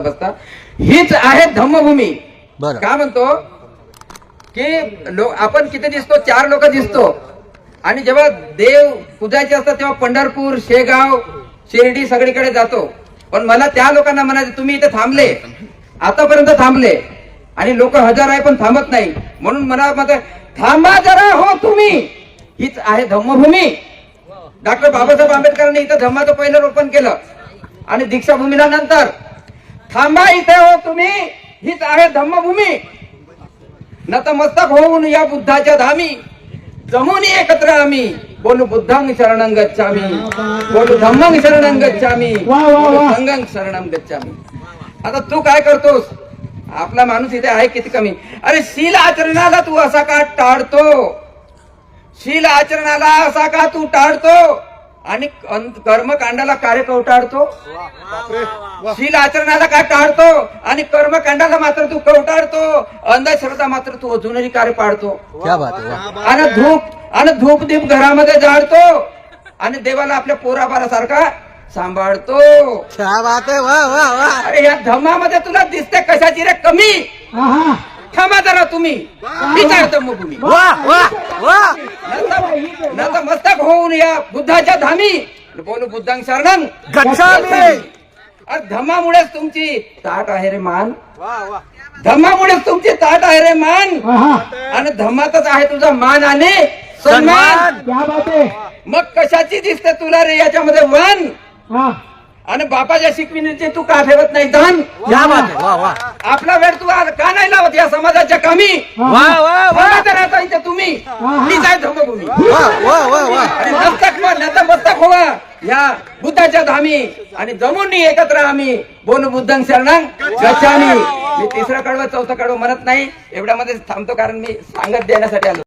बसता हीच आहे धम्मभूमी. का म्हणतो? की लो- आपण किती दिसतो? चार लोक दिसतो. आणि जेव्हा देव पूजायचे असतात तेव्हा पंढरपूर शेगाव शिर्डी सगळीकडे जातो. पण मला त्या लोकांना म्हणायचं तुम्ही इथे थांबले. आतापर्यंत थांबले. आणि लोक हजार आहे पण थांबत नाही. म्हणून मला मत थांबा जरा हो तुम्ही. हीच आहे धम्मभूमी. डॉक्टर बाबासाहेब आंबेडकरांनी इथं धम्माचं पहिलं रोपण केलं. आणि दीक्षाभूमीला नंतर थांबा इथे हो तुम्ही. हीच आहे धम्मभूमी. नतमस्तक होऊन या बुद्धाच्या धामी. जमून एकत्र आम्ही. बोलू बुद्धांग शरणं गच्छामी. बोलू धम्मंग शरणं गच्छामी. संघं शरणं गच्छामी. आता तू काय करतोस? आपला माणूस इथे आहे किती कमी? अरे शील आचरणाला तू असा का टाळतो? शील आचरणाला असा का तू टाळतो? आणि कर्मकांडाला कार्य कवटाळतो शील आचरणाला काय टाळतो? आणि कर्मकांडाला मात्र तू कवटाळतो अंधश्रद्धा मात्र तू अजूनही कार्य पाडतो. क्या बात आहे वा. आणि धूप आणि धूप दीप घरामध्ये जाळतो. आणि देवाला आपल्या पोराबारासारखा सांभाळतो. अरे या धमामध्ये तुला दिसते कशाची रे कमी? थांबा जरा तुम्ही. विचार धम्मभूमी वा वा वा. नंतर मस्तक होऊन या बुद्धाच्या धामी. बोलू बुद्धांग शरणं. गच्छामी. अरे धम्मामुळेच तुमची ताट आहे रे मान. धम्मामुळेच तुमची ताट आहे रे मान. आणि धम्मातच आहे तुझा मान आणि सन्मान. मग कशाची दिसते तुला रे याच्यामध्ये वन? हा. आणि बापाच्या शिकविणीचे तू का ठेवत नाही धन? आपला वेळ तू आज का नाही लावत या समाजाच्या कमी वा वा वा थांबा तर आता इथे तुम्ही हीच आहे धम्मभूमी वा वा वा वा आणि नस्तक व नतमस्तक या बुद्धाच्या धामी. आणि जमून एकत्र आम्ही. बोलू बुद्धं शरणांग गच्छामी. मी तिसरा कडवं चौथं कडवं म्हणत नाही. एवढ्यामध्ये थांबतो कारण मी सांगत देण्यासाठी आलो.